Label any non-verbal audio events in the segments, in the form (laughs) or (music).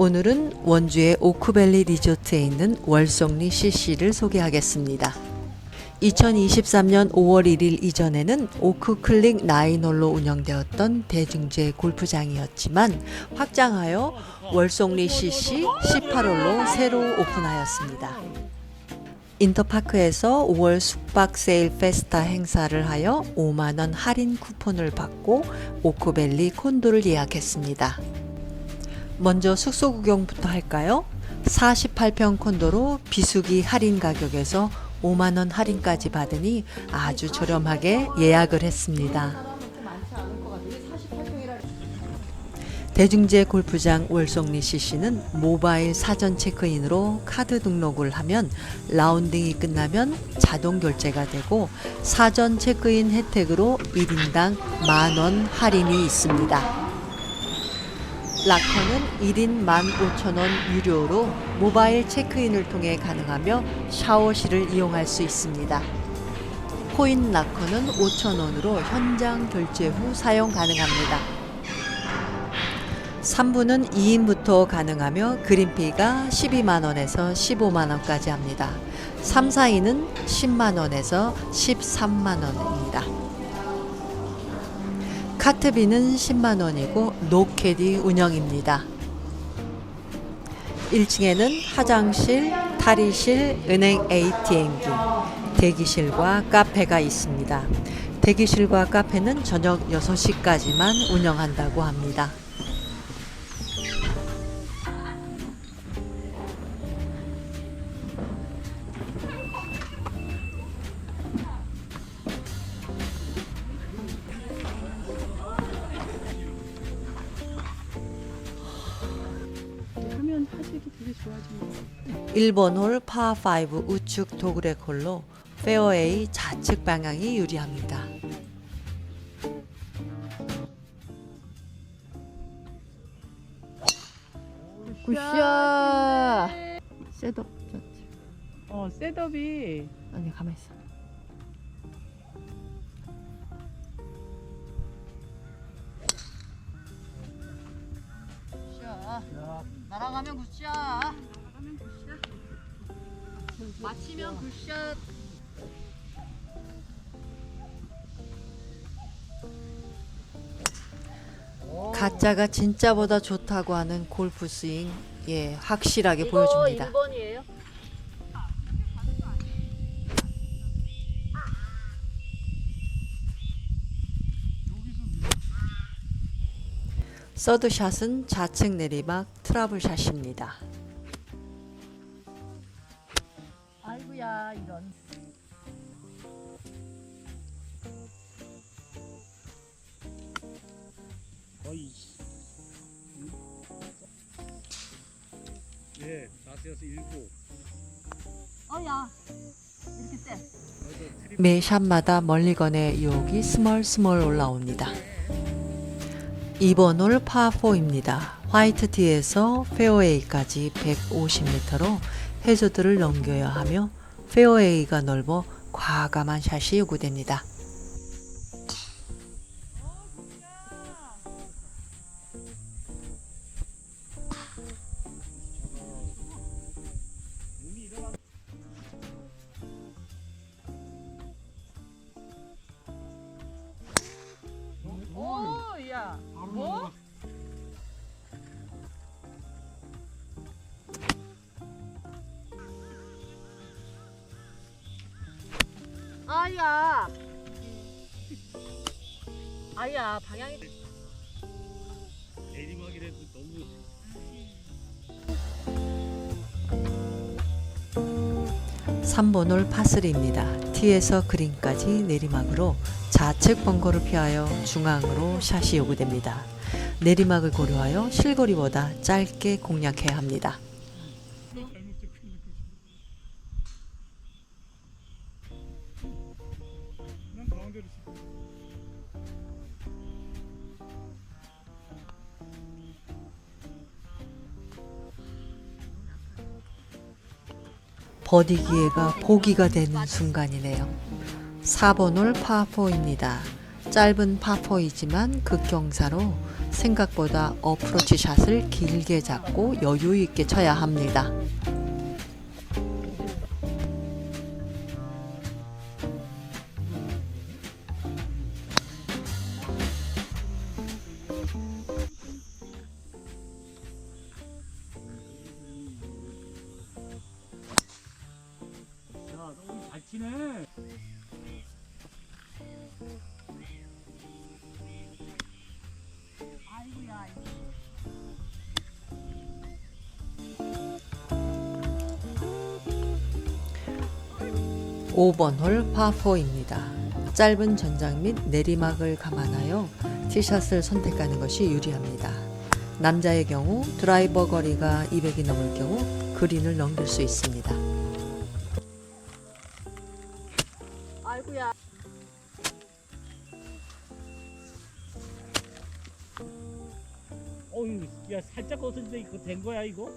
오늘은 원주의 오크밸리 리조트에 있는 월송리 CC를 소개하겠습니다. 2023년 5월 1일 이전에는 오크클릭 나인홀로 운영되었던 대중제 골프장이었지만 확장하여 월송리 CC 18홀로 새로 오픈하였습니다. 인터파크에서 5월 숙박 세일 페스타 행사를 하여 5만원 할인 쿠폰을 받고 오크밸리 콘도를 예약했습니다. 먼저 숙소 구경부터 할까요? 48평 콘도로 비수기 할인 가격에서 5만원 할인까지 받으니 아주 저렴하게 예약을 했습니다. 대중제 골프장 월송리 CC는 모바일 사전 체크인으로 카드 등록을 하면 라운딩이 끝나면 자동 결제가 되고 사전 체크인 혜택으로 1인당 만 원 할인이 있습니다. 락커는 1인 15,000원 유료로 모바일 체크인을 통해 가능하며 샤워실을 이용할 수 있습니다. 코인 락커는 5,000원으로 현장 결제 후 사용 가능합니다. 3부는 2인부터 가능하며 그린피가 12만원에서 15만원까지 합니다. 3, 4인은 10만원에서 13만원입니다. 카트비는 10만 원이고 노캐디 운영입니다. 1층에는 화장실, 탈의실, 은행 ATM기, 대기실과 카페가 있습니다. 대기실과 카페는 저녁 6시까지만 운영한다고 합니다. 1번 홀 파5 우측 도그렉 홀로 페어웨이 좌측 방향이 유리합니다. 굿샷. 셋업 좋지. 어, 셋업이 아니 가만 있어. 날아가면 굿샷. 맞히면 굿샷. 가짜가 진짜보다 좋다고 하는 골프 스윙 예 확실하게 보여줍니다. 1번이에요. 서드샷은 좌측 내리막 트러블 샷입니다. 아이고야 이런. 거의 예, 나스여서 일곱. 어야 이렇게 세. 매 샷마다 멀리 건의 유혹이 스멀 스멀 올라옵니다. 2번 홀 파4입니다. 화이트 티에서 페어웨이까지 150m로 해저드를 넘겨야 하며 페어웨이가 넓어 과감한 샷이 요구됩니다. 아야. 아야 방향이 내리막이라도 너무 3번 홀 파3입니다. 티에서 그린까지 내리막으로 좌측 벙커를 피하여 중앙으로 샷이 요구됩니다. 내리막을 고려하여 실거리보다 짧게 공략해야 합니다. 버디 기회가 보기가 되는 순간이네요. 4번 홀 파4입니다. 짧은 파4이지만 극경사로 생각보다 어프로치 샷을 길게 잡고 여유 있게 쳐야 합니다. 5번 홀 파4입니다. 짧은 전장 및 내리막을 감안하여 티샷을 선택하는 것이 유리합니다. 남자의 경우 드라이버 거리가 200이 넘을 경우 그린을 넘길 수 있습니다. 아이고야. 어유, 야 살짝 거슬때 이거 된 거야 이거?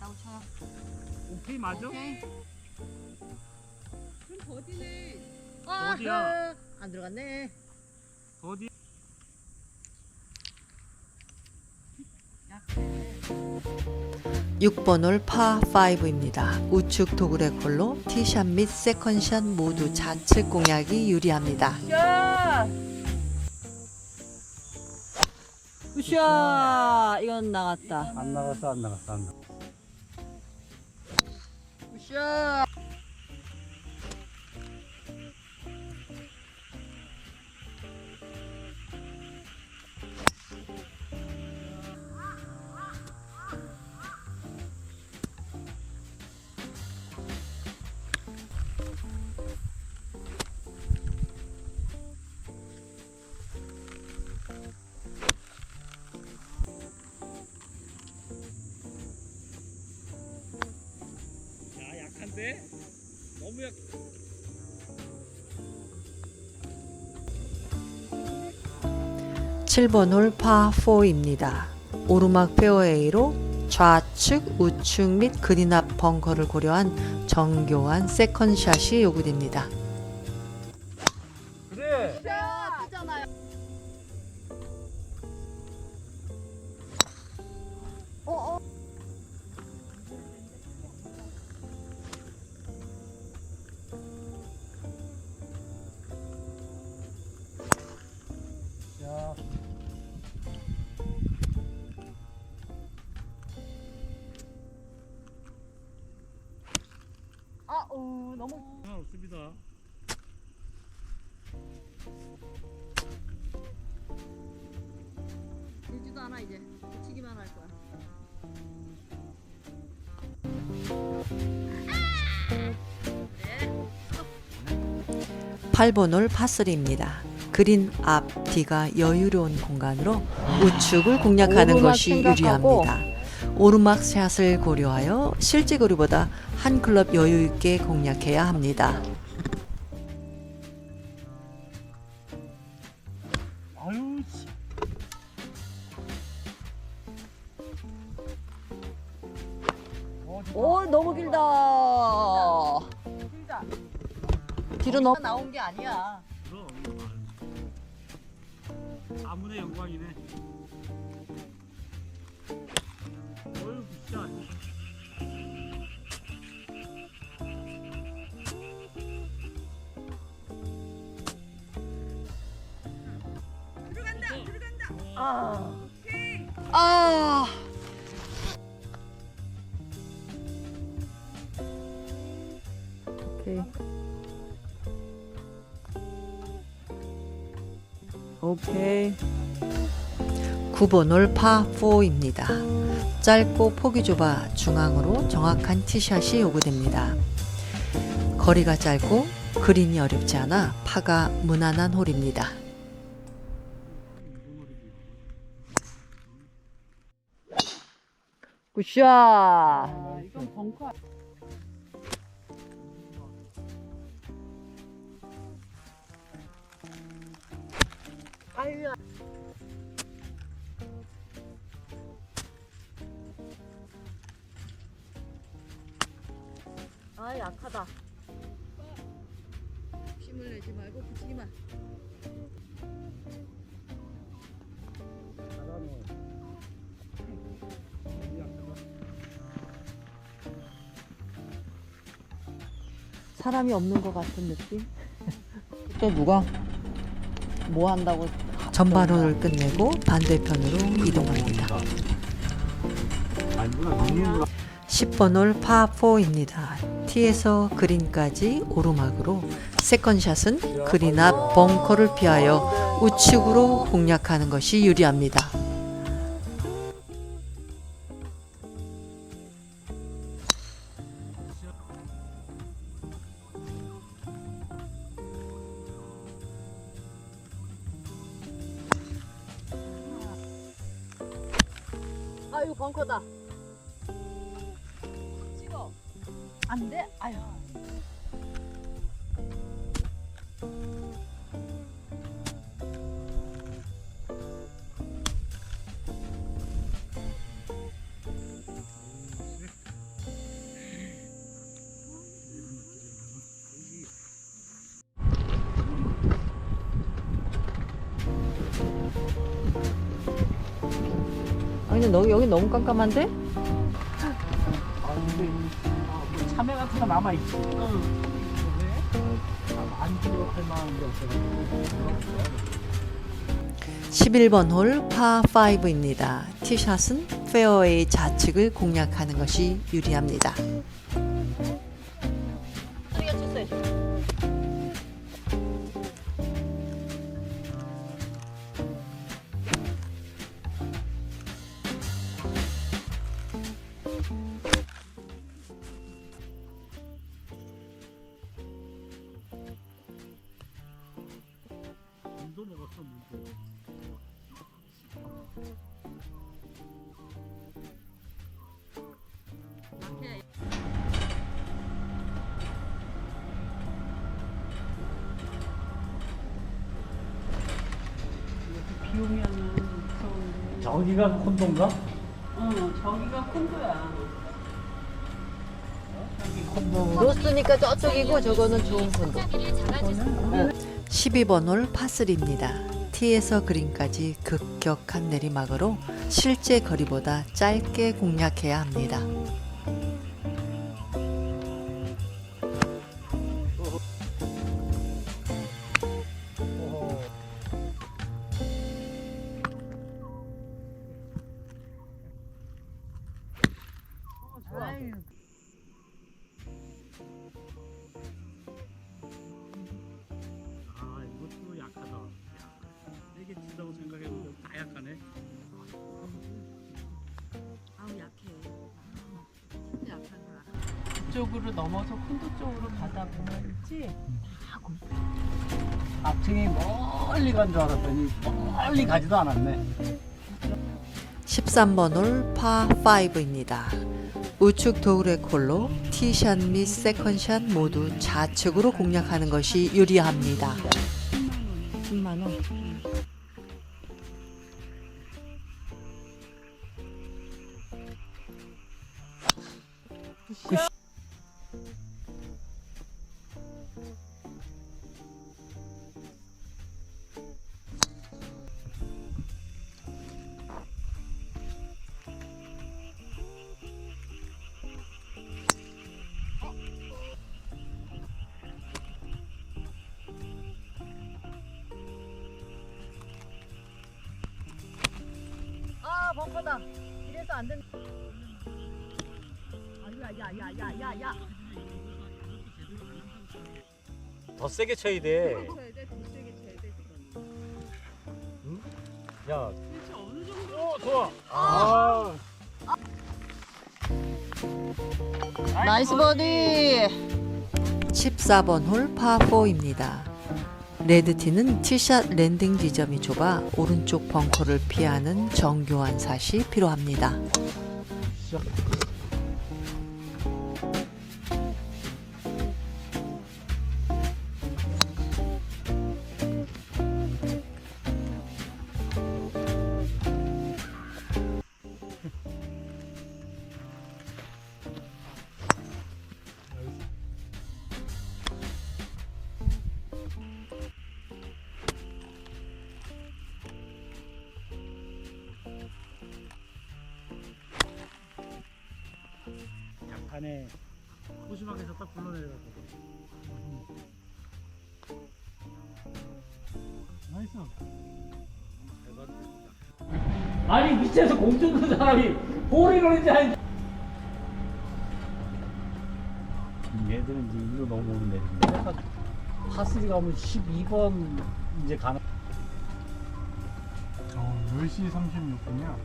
나고 쳐요. 오케이 맞아? 오케이. 좀 버디네. 어디야? 아흐, 안 들어갔네. 어디? 6번 홀 파5입니다. 우측 도그레 콜로 티샷 및 세컨샷 모두 좌측 공략이 유리합니다. 야. 으쌰. 이건 나갔다. 안 나갔어 안 나갔어 안 나갔어. 으쌰. 7번 홀 파4입니다. 오르막 페어웨이로 좌측, 우측 및 그린 앞 벙커를 고려한 정교한 세컨샷이 요구됩니다. 너무 상관없습니다. 들지도 않아 이제. 치기만 할 거야. 8번 홀 파3입니다. 그린 앞 뒤가 여유로운 공간으로 우측을 공략하는 오르막 것이 생각하고. 유리합니다. 오르막 샷을 고려하여 실제 거리보다 한 클럽 여유 있게 공략해야 합니다. 아유 씨. 오 너무 길다. 길다. 뒤로 넘. 나온 게 아니야. 그럼. 아무나 영광이네. 아. 아. 오케이. 오케이. 9번 홀 파4입니다. 짧고 폭이 좁아 중앙으로 정확한 티샷이 요구됩니다. 거리가 짧고 그린이 어렵지 않아 파가 무난한 홀입니다. 굿샷. 아, 이건 벙커. 아유야. 아 약하다. 힘을 내지 말고 붙이기만. 사람이 없는 것 같은 느낌? (laughs) 또 누가 뭐 한다고 전반호를 끝내고 반대편으로 이동합니다. 아니 누가 먹는 10번 홀 파4입니다. 티에서 그린까지 오르막으로 세컨샷은 그린 앞 벙커를 피하여 우측으로 공략하는 것이 유리합니다. 아유 벙커다. 찍어. 안 돼? 아유. 근데 너, 여기 너무 깜깜한데? 참외 같은 거 남아 있지. 응. 안 기억할 만한 게 없어. 11번 홀 파5입니다. 티샷은 페어웨이 좌측을 공략하는 것이 유리합니다. 먹었어 물도. 비 오면은 무서운데. 저기가 콘도인가? 어, 저기가 콘도야. 로스니까 저쪽이고 저거는 좋은 콘도 12번 홀 파3입니다. 티에서 그린까지 급격한 내리막으로 실제 거리보다 짧게 공략해야 합니다. 쪽으로 넘어서 콘도 쪽으로 가다 보면 있지? 앞층이 멀리 간 줄 알았더니 멀리 가지도 않았네. 13번 홀 파5입니다. 우측 도그레 콜로 티샷 및 세컨샷 모두 좌측으로 공략하는 것이 유리합니다. 10만 원 아 벙커다. 이래서 안 된다. 아야야야야야야. 더 세게 쳐야 돼. 쳐야 돼. 더 세게 쳐야 돼 지금. 야, 대체 어느 정도? 오 좋아. 아. 나이스 버디 14번 홀 파4입니다. 레드티는 티샷 랜딩 지점이 좁아 오른쪽 벙커를 피하는 정교한 샷이 필요합니다. 네. 안에 호시막에서 딱 불러내려갖고. 나이스 아니 위치에서 공 뜯는 사람이 볼이를 이제 한 얘들은 이제 일로 넘어오는데 약간 파스리 가면 12번 이제 가는 어, 10시 36분이야.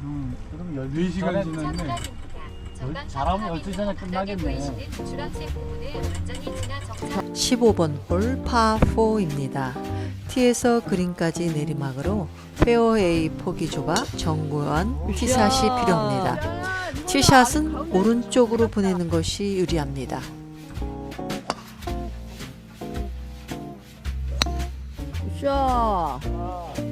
그럼 그럼 14시간 지났네. 잘하면 12시 전에 끝나겠네 15번 홀 파4입니다. 티에서 그린까지 내리막으로 페어웨이 폭이 좁아 정구한 티샷이 필요합니다. 티샷은 오른쪽으로 보내는 것이 유리합니다. 샤. 샷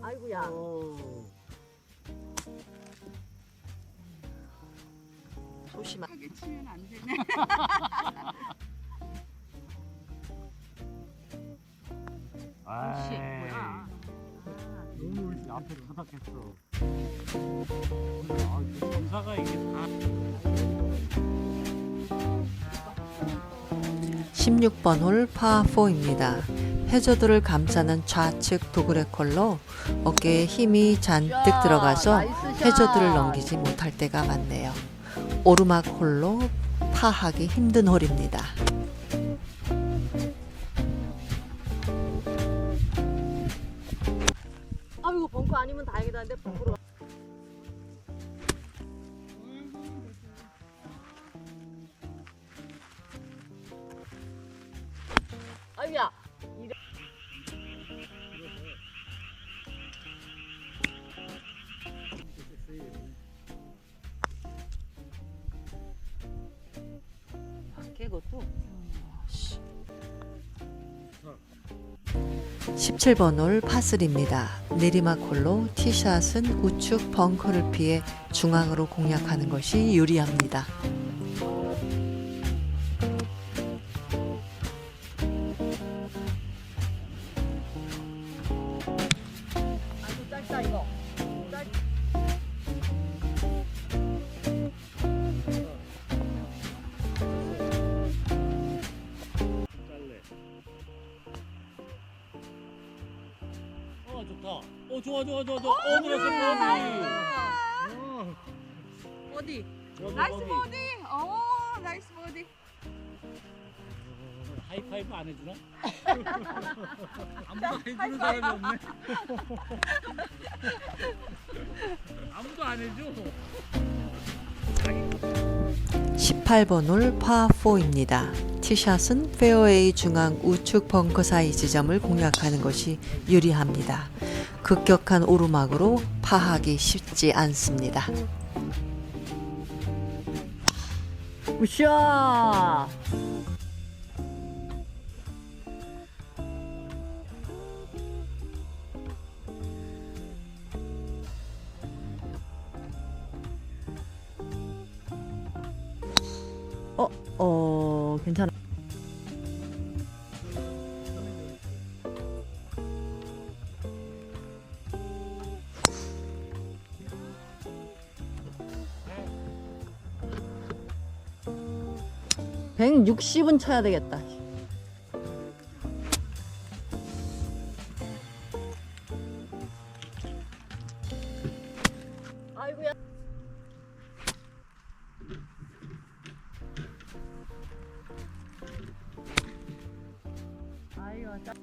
아이고야. 조심하. 하게 치면 안 되네. (laughs) 16번 홀 파4입니다. 해저드를 감싸는 좌측 도그레 컬로 어깨에 힘이 잔뜩 들어가서 해저드를 넘기지 못할 때가 많네요. 오르막 홀로 파하기 힘든 홀입니다. 아이고 벙커 아니면 다행이다 근데 벙커로 17번 홀 파3입니다. 내리막 홀로 티샷은 우측 벙커를 피해 중앙으로 공략하는 것이 유리합니다. 버디? 나이스 버디. 어, 나이스 버디. 하이파이브 안 해주나? (laughs) 아무도 안 해주는 사람이 없네 (laughs) 아무도 안 해줘 18번 홀 파4입니다. 티샷은 페어웨이 중앙 우측 벙커 사이 지점을 공략하는 것이 유리합니다. 급격한 오르막으로 파하기 쉽지 않습니다. 우샤. 어, 어, 괜찮아. (160은) 쳐야 되겠다. 아이고야. 아이고 짧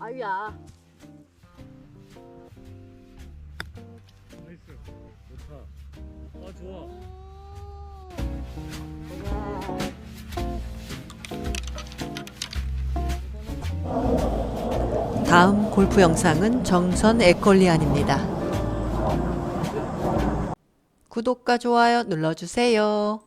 아이야 다음 골프 영상은 정선 에콜리안입니다. 구독과 좋아요 눌러주세요.